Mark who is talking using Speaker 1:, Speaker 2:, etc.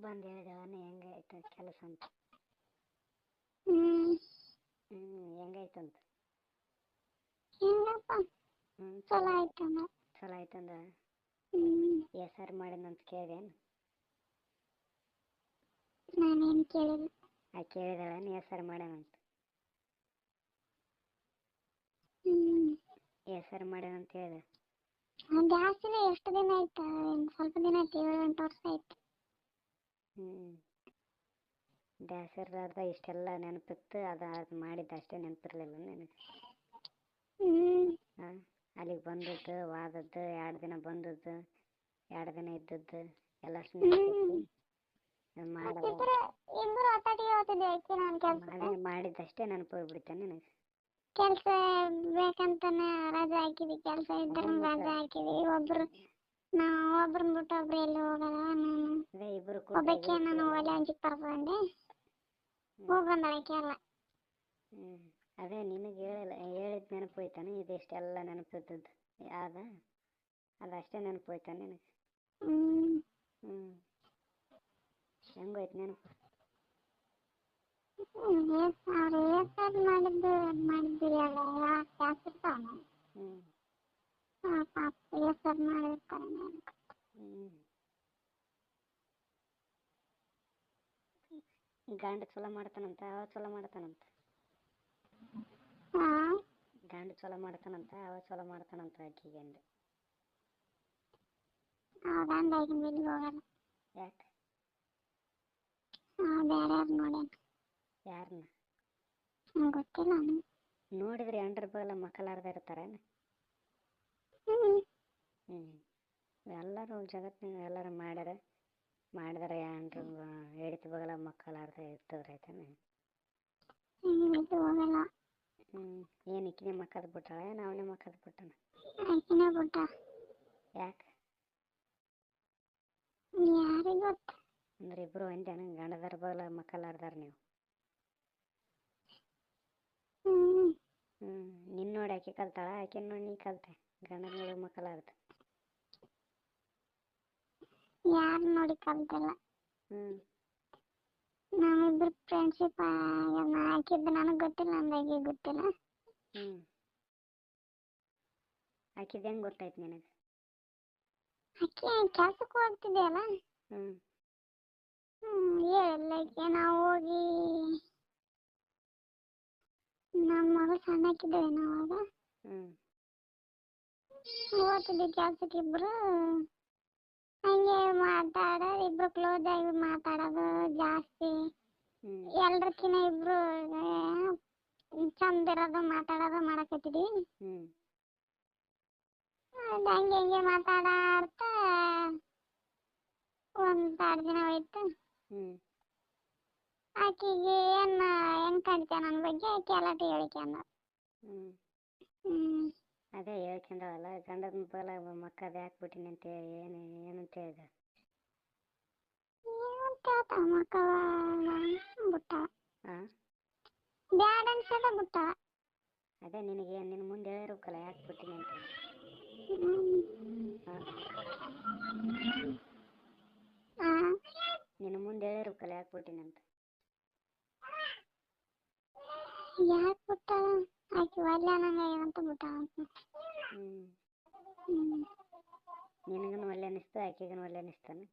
Speaker 1: ಬಂದು ಹೇಳಿದವನೇ ಹೆಂಗಾಯ್ತು ಕೆಲಸ ಅಂತ.
Speaker 2: ಹ್ಮ್. ಹೆಂಗಪ್ಪ.
Speaker 1: ಹ್ಞೂ
Speaker 2: ಚಲೋ ಆಯ್ತಂದ
Speaker 1: ಚಲೋ ಆಯ್ತಂದ
Speaker 2: ಹ್ಮ್.
Speaker 1: ಹೆಸರು ಮಾಡಿದಂತ ಕೇಳಿದೇನು
Speaker 2: ನಾನೇನು ಕೇಳಿಲ್ಲ.
Speaker 1: ಆ ಕೇಳಿದಳೇನು? ಹೆಸರು ಮಾಡ್ಯಾನಂತ
Speaker 2: ಹ್ಮ್.
Speaker 1: ಹೆಸರು ಮಾಡ್ಯಾನಂತ ಹೇಳಿದೆ?
Speaker 2: ಜಾಸ್ತಿನೇ ಎಷ್ಟು ದಿನ ಆಯ್ತು? ಸ್ವಲ್ಪ ದಿನ ಆಯ್ತು ಏಳು ಎಂಟು ವರ್ಷ ಆಯ್ತು.
Speaker 1: ಹ್ಞೂ ದ್ಯಾಸರಾದ ಇಷ್ಟೆಲ್ಲ ನೆನಪಿತ್ತು ಅದು ಅದು ಮಾಡಿದ್ದು ಅಷ್ಟೇ ನೆನಪಿರ್ಲಿಲ್ಲ ನಿನಗೆ?
Speaker 2: ಹ್ಮ್.
Speaker 1: ಹಾಂ ಅಲ್ಲಿಗೆ ಬಂದದ್ದು ವಾದದ್ದು ಎರಡು ದಿನ ಬಂದದ್ದು ಎರಡು ದಿನ ಇದ್ದದ್ದು ಎಲ್ಲ ಮಾಡಿದ್ದಷ್ಟೇ ನೆನಪು ಹೋಗ್ಬಿಡುತ್ತೆ ನಿನಗೆ?
Speaker 2: ಕೆಲ್ಸ ಬೇಕಂತಾನೆ ರಜೆ ಹಾಕಿದ್ವಿ ಕೆಲ್ಸ
Speaker 1: ಮತ್ತೆ.
Speaker 2: ರಜೆ ಹಾಕಿದ್ವಿ ಒಬ್ರು ನಾವು ಒಬ್ರನ್ನ ಬಿಟ್ಟು ಒಬ್ರು ಎಲ್ಲಿ ಹೋಗಲ್ಲ ನಾನು ಒಬ್ಬಕ್ಕೆ ನಾನು ಒಲೆ ಹಂಚಿಗೆ ತರ್ಕೊಂಡೆ ಹೋಗಿ ಬಂದಾಳಕ್ಕೆ
Speaker 1: ಅಲ್ಲ ಅದೇ ನಿನಗೆ ಹೇಳಿಲ್ಲ ಹೇಳಿದ ನೆನಪು ಹೋಯ್ತಾನೆ ಇದಿಷ್ಟೆಲ್ಲ ನೆನಪಿದ್ದದ್ದು. ಯಾವ್ದ ಅದಷ್ಟೇ ನೆನಪು ಹೋಯ್ತಾನೆ ನಿನಗೆ.
Speaker 2: ಹ್ಮ್.
Speaker 1: ಹ್ಞೂ ಹೆಂಗೋಯ್ತು ನೆನಪು?
Speaker 2: ಅವ್ರು ಏಸಾದ್ ಮಾಡಿದ್ದು ಮಾಡಿದ್ವಿ ಅಲ್ಲ ಹ್ಮ್.
Speaker 1: ಹ್ಮ್
Speaker 2: ಪಾಪ ಏಸಾದ್ ಮಾಡಿರ್ತಾರೆ ನೆನ್ಪು.
Speaker 1: ಗಂಡ ಚಲೋ ಮಾಡ್ತಾನಂತ ಅವ ಚಲೋ ಮಾಡ್ತಾನಂತ. ಗಂಡ ಚಲೋ ಮಾಡ್ತಾನಂತ ಅವ ಚಲೋ ಮಾಡ್ತಾನಂತ ಆಕಿಗೆ
Speaker 2: ಗಂಡ ಗಂಡ ಈಗಿನ ಬಿಲ್ಲಿಗೆ ಹೋಗಲ್ಲ.
Speaker 1: ಯಾಕೆ?
Speaker 2: ಬೇರೆ ನೋಡ್ಯಾನ
Speaker 1: ಯಾರನ್ನ
Speaker 2: ಗೊತ್ತಿಲ್ಲ.
Speaker 1: ನೋಡಿದ್ರೆ ಎಂಡ್ರ ಬಗಲ ಮಕ್ಕಳಾರ್ದ ಇರ್ತಾರೇನು?
Speaker 2: ಹ್ಮ್.
Speaker 1: ಎಲ್ಲಾರು ಎಲ್ಲರೂ ಜಗತ್ತಿನಾಗ ಎಲ್ಲರೂ ಮಾಡ್ಯಾರ. ಮಾಡಿದಾರೆ ಏನ್ರಿ ಎಡಿತ ಬಗಲ ಮಕ್ಕಳ ಇರ್ತದ್ರೆ ಆಯ್ತಾನೆ
Speaker 2: ಈಗಿನ
Speaker 1: ಏನ್ ಈಕಿನೇ ಮಕ್ಕದ ಬಿಟ್ಟಾಳ? ಏನ್ ಅವನೇ ಮಕ್ಕದ ಬಿಟ್ಟಾನ?
Speaker 2: ಆಕಿನೇ ಬಿಟ್ಟ.
Speaker 1: ಯಾಕೆ?
Speaker 2: ಯಾರಿಗ್ ಗೊತ್ತು
Speaker 1: ಅಂದ್ರೆ ಇಬ್ರು ಒಂದೇನ ಗಂಡದರ ಬಗಲ ಮಕ್ಕಳಾರ್ದಾರ ನೀವು?
Speaker 2: ಹ್ಮ್.
Speaker 1: ನಿನ್ನೋಡಿ ನಿನ್ನ ನೋಡಿ ಆಕೆ ಕಲ್ತಾಳ? ಆಕೆ ನೋಡಿ ನೀ ಕಲ್ತೆ? ಗಂಡನ ನೋಡಿ ಮಕ್ಕಳಾರ್ದ.
Speaker 2: ಯಾರು ನೋಡಿ ಕಲ್ತಿಲ್ಲ ನಾವಿಬ್ರು ಫ್ರೆಂಡ್ಶಿಪ್ ಹಾಕಿದ್ದು ನನಗೆ ಗೊತ್ತಿಲ್ಲ ಅಂದಾಗೆ ಗೊತ್ತಿಲ್ಲ.
Speaker 1: ಆಕಿದ್ದು ಹೆಂಗ್ ಗೊತ್ತಾಯ್ತು ನಿನಗೆ?
Speaker 2: ಆಕೆ ಕೆಲ್ಸಕ್ಕೆ ಹೋಗ್ತಿದ್ಯಲ್ಲ? ಹ್ಮ್. ಎಲ್ಲಕ್ಕೆ ನಾವು ಹೋಗಿ ನಮ್ಮ ಮಗಳು ಸಣ್ಣಕ್ಕಿದ್ದೇವೆ ನಾವಾಗ
Speaker 1: ಹ್ಞೂ
Speaker 2: ಹೋಗ್ತಿದ್ವಿ ಕೆಲ್ಸಕ್ಕೆ ಇಬ್ರು. ಹಂಗೆ ಮಾತಾಡೋದು ಇಬ್ರು ಕ್ಲೋಸ್ ಆಗಿ ಮಾತಾಡೋದು ಜಾಸ್ತಿ.
Speaker 1: ಹ್ಞೂ
Speaker 2: ಎಲ್ರಕ್ಕಿಂತ ಇಬ್ರು ಚಂದ ಇರೋದು ಮಾತಾಡೋದು ಮಾಡಕತ್ತಿದ್ವಿ ಅದ್ ಹಂಗೆ ಹಿಂಗೆ ಮಾತಾಡಾಡ್ತಾ ಒಂದ್ ದಿನ ಹೋಯ್ತು. ಆಕಿಗೆ ಏನ್ ಹೆಂಗ್ ಕಾಣ್ತೀಯ ನನ್ನ ಬಗ್ಗೆ? ಆಕೆ ಹೇಳಿಕೆ
Speaker 1: ಹ್ಞೂ
Speaker 2: ಹ್ಮ್.
Speaker 1: ಅದೇ ಹೇಳ್ಕೊಂಡವಲ್ಲ ಗಂಡನ ಬಲ ಮಕ್ಕದ ಯಾಕೆ ಬಿಟ್ಟಿನಿ ಅಂತ ಹೇಳಿ ಏನು ಏನಂತ ಹೇಳಿದೆ?
Speaker 2: ಏನಂತ ಮಕ್ಕಳ ಬಿಟ್ಟ? ಬ್ಯಾಡ ಅನ್ಸದ ಬಿಟ್ಟ?
Speaker 1: ಅದೇ ನಿನಗೆ ನಿನ್ನ ಮುಂದೆ ಹೇಳಿರ್ಬೇಕಲ್ಲ ಯಾಕೆ ಬಿಟ್ಟಿನಿ ಅಂತ ನಿನ್ನ ಮುಂದೆ ಹೇಳಿರ್ಬೇಕಲ್ಲ ಯಾಕೆ ಬಿಟ್ಟಿನಿ ಅಂತ.
Speaker 2: ಯಾಕೆ ಬಿಟ್ಟ? ಆಕಿ ಒಲ್ಲೆ ಅನ್ನಂಗ ಅಂತ ಹ್ಮ್.
Speaker 1: ನಿನಗೂ ಒಳ್ಳೆ ಅನಿಸ್ತು ಆಕೆಗೂ ಒಳ್ಳೆ ಅನಿಸ್ತಾನೆ.